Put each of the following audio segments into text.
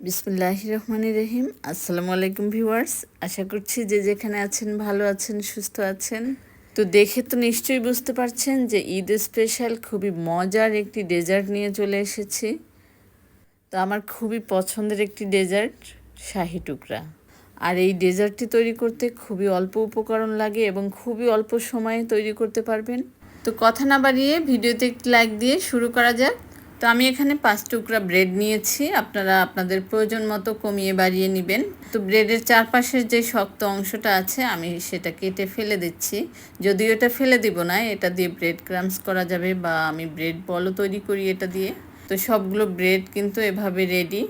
বিসমুল্লাহ রহমান রহিম। আসসালামু আলাইকুম ভিউয়ার্স। আশা করছি যে যেখানে আছেন, ভালো আছেন, সুস্থ আছেন। তো দেখে তো নিশ্চয়ই বুঝতে পারছেন যে ঈদ স্পেশাল খুবই মজার একটি ডেজার্ট নিয়ে চলে এসেছি। তো আমার খুবই পছন্দের একটি ডেজার্ট শাহি টুকরা। আর এই ডেজার্টটি তৈরি করতে খুবই অল্প উপকরণ লাগে এবং খুবই অল্প সময়ে তৈরি করতে পারবেন। তো কথা না বাড়িয়ে ভিডিওতে একটি লাইক দিয়ে শুরু করা যাক। তো আমি এখানে পাঁচ টুকরা ব্রেড নিয়েছি। আপনারা আপনাদের প্রয়োজন মতো কমিয়ে বাড়িয়ে নেবেন। তো ব্রেডের চারপাশের যে শক্ত অংশটা আছে, আমি সেটা কেটে ফেলে দিচ্ছি। যদিও এটা ফেলে দিব না, এটা দিয়ে ব্রেড ক্রামস করা যাবে বা আমি ব্রেড বলও তৈরি করি এটা দিয়ে। তো সবগুলো ব্রেড কিন্তু এভাবে রেডি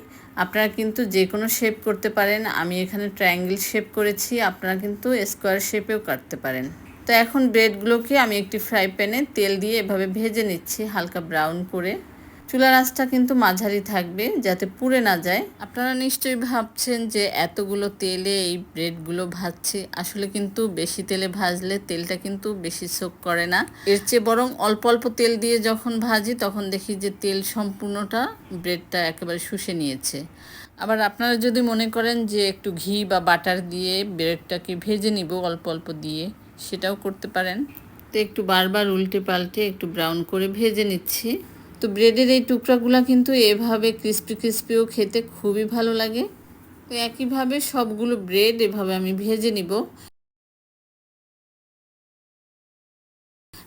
আপনারা কিন্তু যে কোনো শেপ করতে পারেন। আমি এখানে ট্রায়াঙ্গেল শেপ করেছি, আপনারা কিন্তু স্কোয়ার শেপেও কাটতে পারেন। তো এখন ব্রেডগুলোকে আমি একটি ফ্রাই প্যানে তেল দিয়ে এভাবে ভেজে নিচ্ছি, হালকা ব্রাউন করে। চুলার আঁচটা কিন্তু মাঝারি থাকবে, যাতে পুড়ে না যায়। আপনারা নিশ্চয়ই ভাবছেন যে এতগুলো তেলে এই ব্রেডগুলো ভাজছি। আসলে কিন্তু বেশি তেলে ভাজলে তেলটা কিন্তু বেশি সোক করে না। এর চেয়ে বরং অল্প অল্প তেল দিয়ে যখন ভাজি, তখন দেখি যে তেল সম্পূর্ণটা ব্রেডটা একেবারে শুষে নিয়েছে। আবার আপনারা যদি মনে করেন যে একটু ঘি বা বাটার দিয়ে ব্রেডটাকে ভেজে নিব অল্প অল্প দিয়ে, সেটাও করতে পারেন। তো একটু বারবার উল্টে পাল্টে একটু ব্রাউন করে ভেজে নিচ্ছি। তো ব্রেডের এই টুকরাগুলো কিন্তু এভাবে ক্রিস্পি ক্রিস্পিও খেতে খুবই ভালো লাগে। তো একইভাবে সবগুলো ব্রেড এভাবে আমি ভেজে নিব।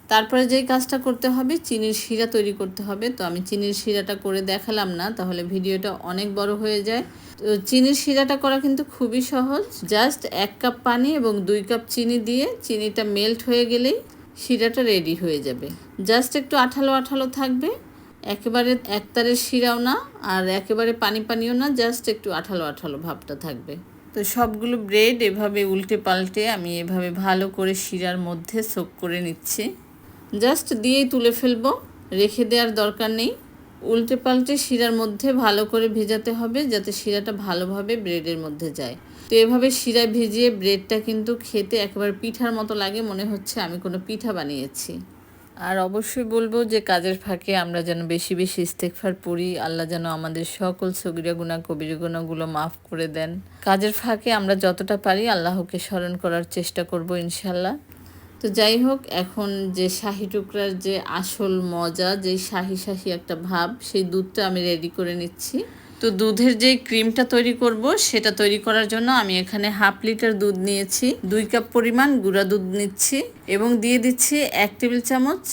তারপরে যেই কাজটা করতে হবে, চিনির শিরা তৈরি করতে হবে। তো আমি চিনির শিরাটা করে দেখালাম না, তাহলে ভিডিওটা অনেক বড় হয়ে যায়। তো চিনির শিরাটা করা কিন্তু খুবই সহজ। জাস্ট এক কাপ পানি এবং দুই কাপ চিনি দিয়ে চিনিটা মেল্ট হয়ে গেলেই শিরাটা রেডি হয়ে যাবে। জাস্ট একটু আঠালো আঠালো থাকবে। একেবারে একতারের শিরাও না আর একেবারে পানি পানিও না জাস্ট একটু আঠালো আঠালো ভাবটা থাকবে। তো সবগুলো ব্রেড এভাবে উল্টে পাল্টে আমি এভাবে ভালো করে শিরার মধ্যে সোক করে নিচ্ছি। জাস্ট দিয়েই তুলে ফেলব রেখে দেওয়ার দরকার নেই। উল্টে পাল্টে শিরার মধ্যে ভালো করে ভেজাতে হবে যাতে শিরাটা ভালোভাবে ব্রেডের মধ্যে যায়। তো এভাবে শিরায় ভিজিয়ে ব্রেডটা কিন্তু খেতে একেবারে পিঠার মতো লাগে মনে হচ্ছে আমি কোনো পিঠা বানিয়েছি। আর অবশ্যই বলব যে কাজের ফাঁকে আমরা যেন বেশি বেশি ইস্তেকফার পড়ি, আল্লাহ যেন আমাদের সকল সগিরা গুণা কবির গুণাগুলো মাফ করে দেন। কাজের ফাঁকে আমরা যতটা পারি আল্লাহকে স্মরণ করার চেষ্টা করব ইনশাল্লাহ তো যাই হোক, এখন যে শাহি টুকরার যে আসল মজা, যে শাহি শাহি একটা ভাব, সেই দুধটা আমি রেডি করে নিচ্ছি। তো দুধের যে ক্রিমটা তৈরি করব, সেটা তৈরি করার জন্য আমি এখানে হাফ লিটার দুধ নিয়েছি, দুই কাপ পরিমাণ গুঁড়া দুধ নিচ্ছি এবং দিয়ে দিচ্ছি এক টেবিল চামচ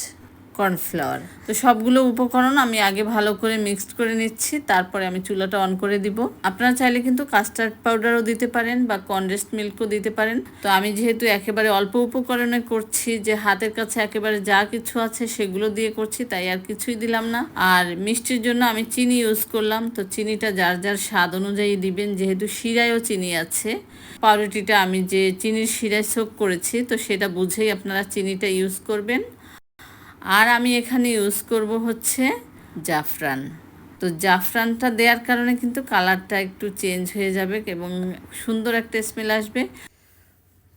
কর্নফ্লাওয়ার। তো সবগুলো উপকরণ আমি আগে ভালো করে মিক্সড করে নিচ্ছি, তারপরে আমি চুলাটা অন করে দিব। আপনারা চাইলে কিন্তু কাস্টার্ড পাউডারও দিতে পারেন বা কনডেন্সড মিল্কও দিতে পারেন। তো আমি যেহেতু একেবারে অল্প উপকরণে করছি, যে হাতের কাছে একেবারে যা কিছু আছে সেগুলো দিয়ে করছি, তাই আর কিছুই দিলাম না। আর মিষ্টির জন্য আমি চিনি ইউজ করলাম, তো চিনিটা যার যার স্বাদ অনুযায়ী দিবেন, যেহেতু শিরায়ও চিনি আছে। পাউরুটিটা আমি যে চিনির শিরায় সোক করেছি, তো সেটা বুঝেই আপনারা চিনিটা ইউজ করবেন। আর আমি এখানে ইউজ করব হচ্ছে জাফরান। তো জাফরানটা দেওয়ার কারণে কিন্তু কালারটা একটু চেঞ্জ হয়ে যাবে এবং সুন্দর একটা স্মেল আসবে।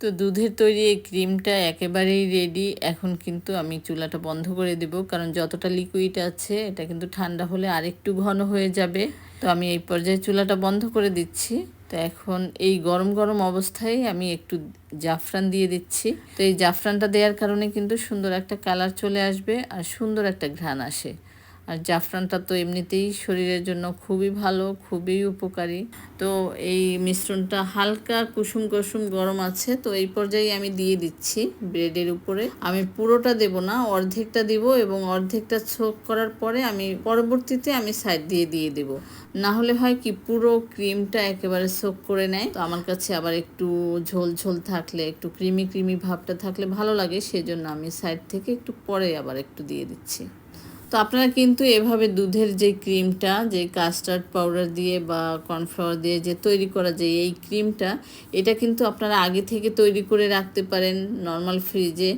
তো দুধের তৈরি এই ক্রিমটা একেবারেই রেডি এখন কিন্তু আমি চুলাটা বন্ধ করে দেব কারণ যতটা লিকুইড আছে, এটা কিন্তু ঠান্ডা হলে আরেকটু ঘন হয়ে যাবে। তো আমি এই পর্যায়ে চুলাটা বন্ধ করে দিচ্ছি। তো এখন এই গরম গরম অবস্থায় আমি একটু জাফরান দিয়ে দিচ্ছি। তো এই জাফরানটা দেওয়ার কারণে কিন্তু সুন্দর একটা কালার চলে আসবে আর সুন্দর একটা ঘ্রাণ আসে। আর জাফরানটা তো এমনিতেই শরীরের জন্য খুবই ভালো, খুবই উপকারী। তো এই মিশ্রণটা হালকা কুসুম কুসুম গরম আছে, তো এই পর্যায়ে আমি দিয়ে দিচ্ছি ব্রেডের উপরে। আমি পুরোটা দেব না, অর্ধেকটা দিব এবং অর্ধেকটা ছোক করার পরে আমি পরবর্তীতে আমি সাইড দিয়ে দিয়ে দেব। না হলে হয় কি, পুরো ক্রিমটা একেবারে সোক করে নেয়। তো আমার কাছে আবার একটু ঝোল ঝোল থাকলে, একটু ক্রিমি ক্রিমি ভাবটা থাকলে ভালো লাগে, সেজন্য আমি সাইড থেকে একটু পরে আবার একটু দিয়ে দিচ্ছি। তো আপনারা কিন্তু এভাবে দুধের যে ক্রিমটা, যে কাস্টার্ড পাউডার দিয়ে বা কর্নফ্লাওয়ার দিয়ে যে তৈরি করা যায় এই ক্রিমটা, এটা কিন্তু আপনারা আগে থেকে তৈরি করে রাখতে পারেন নর্মাল ফ্রিজে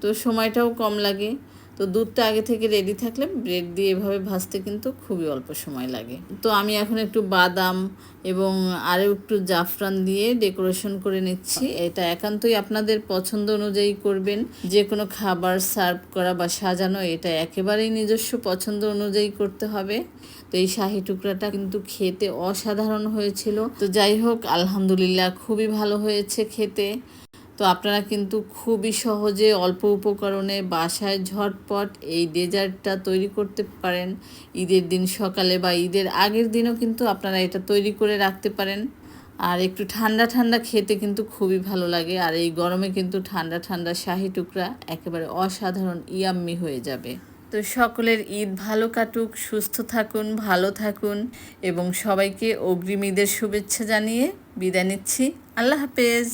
তো সময়টাও কম লাগে। তো দুধটা আগে থেকে রেডি থাকলে ব্রেড দিয়ে এভাবে ভাজতে কিন্তু খুবই অল্প সময় লাগে। তো আমি এখন একটু বাদাম এবং আরও একটু জাফরান দিয়ে ডেকোরেশন করে নিচ্ছি। এটা একান্তই আপনাদের পছন্দ অনুযায়ী করবেন। যে কোনো খাবার সার্ভ করা বা সাজানো এটা একেবারেই নিজস্ব পছন্দ অনুযায়ী করতে হবে। তো এই শাহি টুকরাটা কিন্তু খেতে অসাধারণ হয়েছিল। তো যাই হোক, আলহামদুলিল্লাহ খুবই ভালো হয়েছে খেতে। তো আপনারা কিন্তু খুবই সহজে অল্প উপকরণে বাসায় ঝটপট এই ডেজার্টটা তৈরি করতে পারেন। ঈদের দিন সকালে বা ঈদের আগের দিনও কিন্তু আপনারা এটা তৈরি করে রাখতে পারেন। আর একটু ঠান্ডা ঠান্ডা খেতে কিন্তু খুবই ভালো লাগে। আর এই গরমে কিন্তু ঠান্ডা ঠান্ডা শাহি টুকরা একেবারে অসাধারণ ইয়াম্মি হয়ে যাবে। তো সকলের ঈদ ভালো কাটুক, সুস্থ থাকুন, ভালো থাকুন এবং সবাইকে অগ্রিম ঈদের শুভেচ্ছা জানিয়ে বিদায় নিচ্ছি। আল্লাহ হাফেজ।